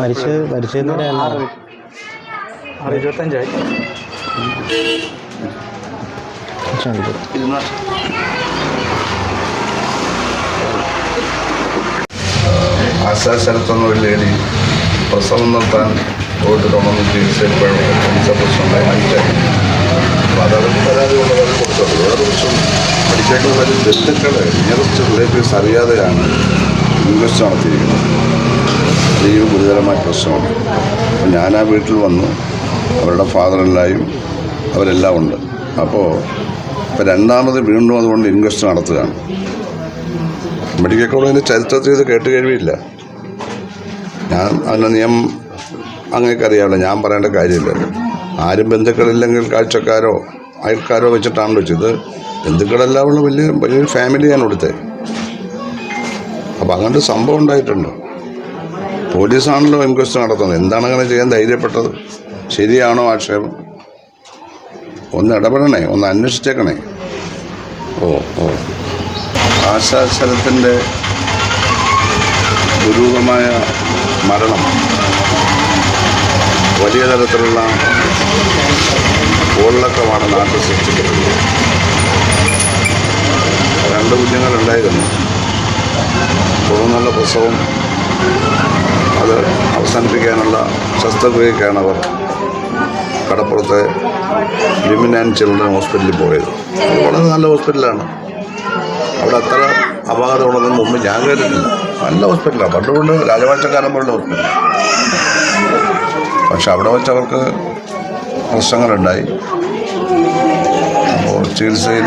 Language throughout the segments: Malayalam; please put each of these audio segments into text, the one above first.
മരിച്ച് മരിച്ചതെന്ന് പറയാൻ ആറ് ആറ് ഇരുപത്തഞ്ചായി. ഇരുന്ന ആശാശരത്തെന്ന ഒരു ലേഡി പ്രസവം നിർത്താൻ പോയിട്ട് തുടർന്ന് ചികിത്സയിൽപ്പോഴും ചികിത്സ പ്രശ്നമുണ്ടായി. മരിച്ചായി അപ്പോൾ അതവർക്ക് പരാതി കൊണ്ടവർ കൊടുത്തത് വേറെ ദിവസം മെഡിക്കൽ ബന്ധുക്കളെ നിയറസ്റ്റ് റിലേറ്റീവ്സ് അറിയാതെയാണ് ഇൻവെസ്റ്റ് നടത്തിയിരിക്കുന്നത്. ഈ ഗുരുതരമായ പ്രശ്നമാണ് ഞാൻ ആ വീട്ടിൽ വന്നു. അവരുടെ ഫാദറെല്ലായും അവരെല്ലാം ഉണ്ട്. അപ്പോൾ ഇപ്പോൾ രണ്ടാമത് വീണ്ടും അതുകൊണ്ട് ഇൻവെസ്റ്റ് നടത്തുകയാണ്. മെഡിക്കൽ കോളേജിന്റെ ചരിത്രത്തിൽ ഇത് കേട്ട് കഴിവില്ല. ഞാൻ അതിന്റെ നിയമം അങ്ങനെയൊക്കെ അറിയാമല്ലോ. ഞാൻ പറയേണ്ട കാര്യമില്ല. ആരും ബന്ധുക്കളില്ലെങ്കിൽ കാഴ്ചക്കാരോ അയൽക്കാരോ വെച്ചിട്ടാണ് വെച്ചത് ബന്ധുക്കളെല്ലാം ഉള്ള വലിയ വലിയൊരു ഫാമിലിയാണ് ഇവിടുത്തെ. അപ്പം അങ്ങനത്തെ സംഭവം ഉണ്ടായിട്ടുണ്ട്. പോലീസാണല്ലോ ഇൻക്വസ്റ്റ് നടത്തുന്നത്. എന്താണ് അങ്ങനെ ചെയ്യാൻ ധൈര്യപ്പെട്ടത്? ശരിയാണോ ആക്ഷേപം? ഒന്ന് ഇടപെടണേ ഒന്ന് അന്വേഷിച്ചേക്കണേ. ഓ ഓ. ആശാസ്ഥലത്തിന്റെ ദുരൂഹമായ മരണം വലിയ തരത്തിലുള്ള കോളിളക്കമാണ് നാട്ടിൽ സൃഷ്ടിക്കുന്നത് രണ്ട് കുഞ്ഞുങ്ങളുണ്ടായിരുന്നു. തുടർന്നുള്ള പ്രസവം അത് അവസാനിപ്പിക്കാനുള്ള ശസ്ത്രക്രിയക്കാണ് അവർ കടപ്പുറത്തെ വിമൻ ആൻഡ് ചിൽഡ്രൻ ഹോസ്പിറ്റലിൽ പോയത്. അത് വളരെ നല്ല ഹോസ്പിറ്റലാണ് അവിടെ അത്ര അപകടമുള്ളതിന് മുമ്പ് ഞാൻ കേട്ടിട്ടില്ല. നല്ല ഹോസ്പിറ്റലാണ് പണ്ടുകൊണ്ട് രാജവാഴ്ചക്കാരൻ പോലുള്ള ഹോസ്പിറ്റൽ പക്ഷെ അവിടെ വെച്ച് അവർക്ക് പ്രശ്നങ്ങളുണ്ടായി. അപ്പോൾ ചികിത്സയിൽ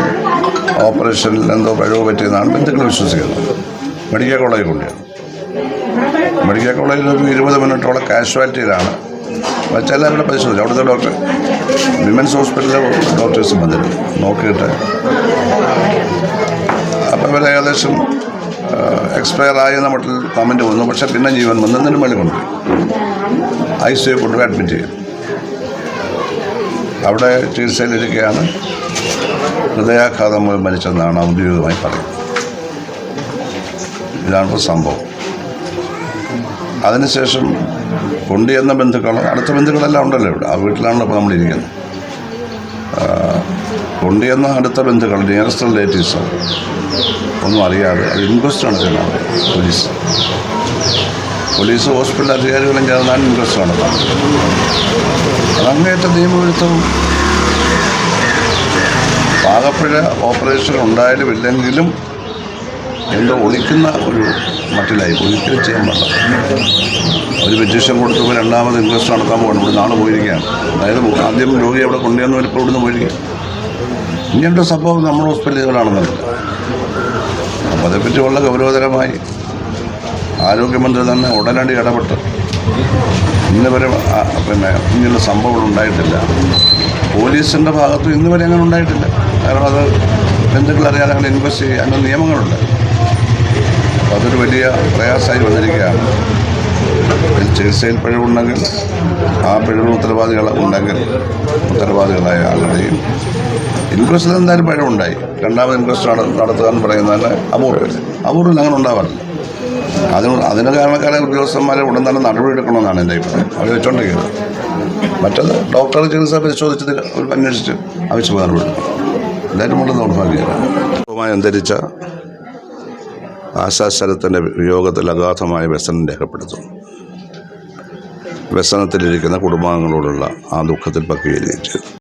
ഓപ്പറേഷനിൽ എന്തോ പഴവ് പറ്റിയെന്നാണ് ബന്ധുക്കൾ വിശ്വസിക്കുന്നത്. മെഡിക്കൽ കോളേജ് കൊണ്ടുപോയത് മെഡിക്കൽ കോളേജിൽ ഒരു ഇരുപത് മിനിറ്റോളം കാഷ്വാലിറ്റിയിലാണ്. വെച്ചാൽ അവിടെ പരിശോധിച്ചു അവിടുത്തെ ഡോക്ടർ വിമൻസ് ഹോസ്പിറ്റലിലെ ഡോക്ടേഴ്സ് വന്നിരുന്നു നോക്കിയിട്ട്. അപ്പം ഇവർ ഏകദേശം എക്സ്പയർ ആയി എന്ന മട്ടിൽ കമന്റ് വന്നു. പക്ഷെ പിന്നെ ജീവൻ വന്നതിന് മേളിൽ കൊണ്ടുപോയി ഐ സി യു കൊണ്ടുപോയി അഡ്മിറ്റ് ചെയ്യും അവിടെ ചികിത്സയിലിരിക്കുകയാണ് ഹൃദയാഘാതം മൂലം മരിച്ചെന്നാണ് ഔദ്യോഗികമായി പറയുന്നത്. ഇതാണ് സംഭവം. അതിനുശേഷം കൊണ്ടുചെന്ന ബന്ധുക്കൾ അടുത്ത ബന്ധുക്കളെല്ലാം ഉണ്ടല്ലോ ഇവിടെ. ആ വീട്ടിലാണല്ലോ ഇപ്പോൾ നമ്മളിരിക്കുന്നത്. കൊണ്ടുചെന്ന അടുത്ത ബന്ധുക്കൾ നിയറസ്റ്റ് റിലേറ്റീവ്സോ ഒന്നും അറിയാതെ അത് ഇൻക്വസ്റ്റ് നടത്തുന്നതാണ് പോലീസ് പോലീസ് ഹോസ്പിറ്റൽ അധികാരികളും ചേർന്നാണ് ഇൻക്വസ്റ്റ് നടത്തുന്നത്. അതങ്ങേറ്റ നിയമവിരുദ്ധവും പാകപ്പിഴ ഓപ്പറേഷൻ ഉണ്ടായാലും ഇല്ലെങ്കിലും എന്തോ ഒളിക്കുന്ന ഒരു മട്ടിലായി. ഒരിക്കലും ചെയ്യാൻ പാടില്ല. ഒരു പെറ്റീഷൻ കൊടുത്തപ്പോൾ രണ്ടാമത് ഇൻവെസ്റ്റ് നടത്താൻ പോകണം ഇവിടെ നാളെ പോയിരിക്കുകയാണ്. അതായത് ആദ്യം രോഗി അവിടെ കൊണ്ടുവന്നവർ ഇപ്പോൾ ഇവിടുന്ന് പോയിരിക്കുക ഇങ്ങനത്തെ സംഭവം? നമ്മുടെ ഹോസ്പിറ്റലുകളാണെന്നല്ല അപ്പോൾ അതേപ്പറ്റി വളരെ ഗൗരവതരമായി ആരോഗ്യമന്ത്രി തന്നെ ഉടനടി ഇടപെട്ട് ഇന്ന് വരെ പിന്നെ ഇങ്ങനെയുള്ള സംഭവങ്ങൾ ഉണ്ടായിട്ടില്ല. പോലീസിന്റെ ഭാഗത്ത് ഇന്ന് വരെ അങ്ങനെ ഉണ്ടായിട്ടില്ല. കാരണം അത് ബന്ധുക്കൾ അറിയാതെ അങ്ങനെ ഇൻവെസ്റ്റ് ചെയ്യുക അങ്ങനെ നിയമങ്ങളുണ്ട്. അതൊരു വലിയ പ്രയാസമായി വന്നിരിക്കുകയാണ്. ചികിത്സയിൽ പിഴവുണ്ടെങ്കിൽ ആ പിഴവ് ഉത്തരവാദികൾ ഉണ്ടെങ്കിൽ ഉത്തരവാദികളായ ആളുകളെയും ഇൻക്വസ്റ്റിൽ എന്തായാലും പിഴവുണ്ടായി. രണ്ടാമത് ഇൻക്വസ്റ്റ് നട നടത്തുക എന്ന് പറയുന്നത് തന്നെ അപൂർവമില്ല അപൂർവം അങ്ങനെ ഉണ്ടാവാറില്ല. അതിന് അതിന് കാരണക്കാരെ ഉദ്യോഗസ്ഥന്മാരെ ഉടൻ തന്നെ നടപടിയെടുക്കണമെന്നാണ് എന്റെ അഭിപ്രായം. അവർ വെച്ചോണ്ടിരിക്കുന്നത്. മറ്റത് ഡോക്ടർ ചികിത്സ പരിശോധിച്ചത് അന്വേഷിച്ച് ആവശ്യമായ നടപടിയെടുക്കണം എല്ലാവരും വളരെ ദൗർഭാഗ്യകരമായി അന്തരിച്ച ആശാശരത്തിന്റെ വിയോഗത്തിൽ അഗാധമായ വ്യസനം രേഖപ്പെടുത്തുന്നു. വ്യസനത്തിലിരിക്കുന്ന കുടുംബാംഗങ്ങളോടുള്ള ആ ദുഃഖത്തിൽ പക്കുകയും ചെയ്തു.